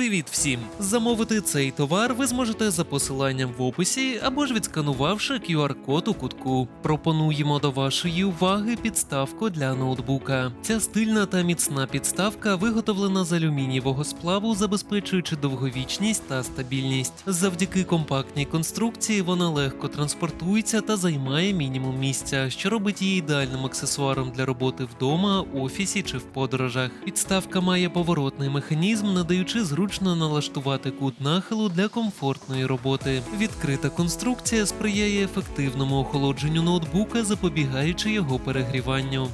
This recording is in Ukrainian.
Привіт всім! Замовити цей товар ви зможете за посиланням в описі або ж відсканувавши QR-код у кутку. Пропонуємо до вашої уваги підставку для ноутбука. Ця стильна та міцна підставка виготовлена з алюмінієвого сплаву, забезпечуючи довговічність та стабільність. Завдяки компактній конструкції вона легко транспортується та займає мінімум місця, що робить її ідеальним аксесуаром для роботи вдома, офісі чи в подорожах. Підставка має поворотний механізм, надаючи зручно налаштувати кут нахилу для комфортної роботи. Відкрита конструкція сприяє ефективному охолодженню ноутбука, запобігаючи його перегріванню.